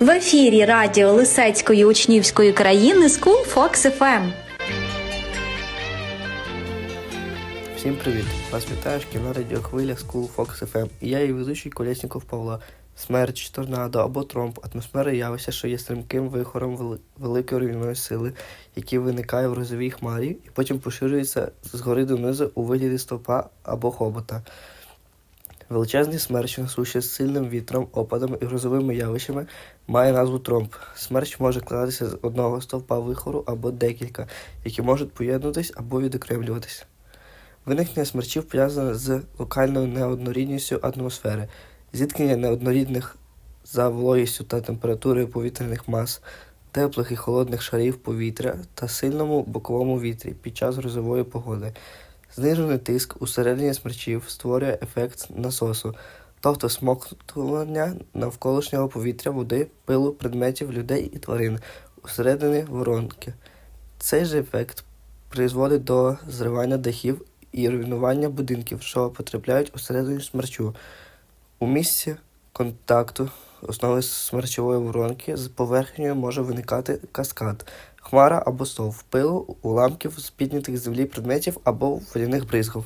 В ефірі радіо Лисецької учнівської країни School Fox FM. Всім привіт! Вас вітає шкільна радіохвиля School Fox FM і я її ведучий Колєсніков Павло. Смерч, торнадо або тромб атмосфера явища, що є стрімким вихором великої руйнівної сили, який виникає в розовій хмарі і потім поширюється згори донизу у вигляді стовпа або хобота. Величезний смерч на з сильним вітром, опадами і грозовими явищами має назву тромб. Смерч може складатися з одного стовпа вихору або декілька, які можуть поєднуватись або відокремлюватися. Виникнення смерчів пов'язане з локальною неоднорідністю атмосфери, зіткнення неоднорідних за вологістю та температурою повітряних мас, теплих і холодних шарів повітря та сильному боковому вітрі під час грозової погоди. Знижений тиск усередині смерчів створює ефект насосу, тобто смоктування навколишнього повітря, води, пилу, предметів, людей і тварин усередині воронки. Цей же ефект призводить до зривання дахів і руйнування будинків, що потрапляють усередину смерчу. У місці контакту основи смерчової воронки з поверхнею може виникати каскад, хмара або стовп пилу, уламків з піднятих землі предметів або водяних бризгів.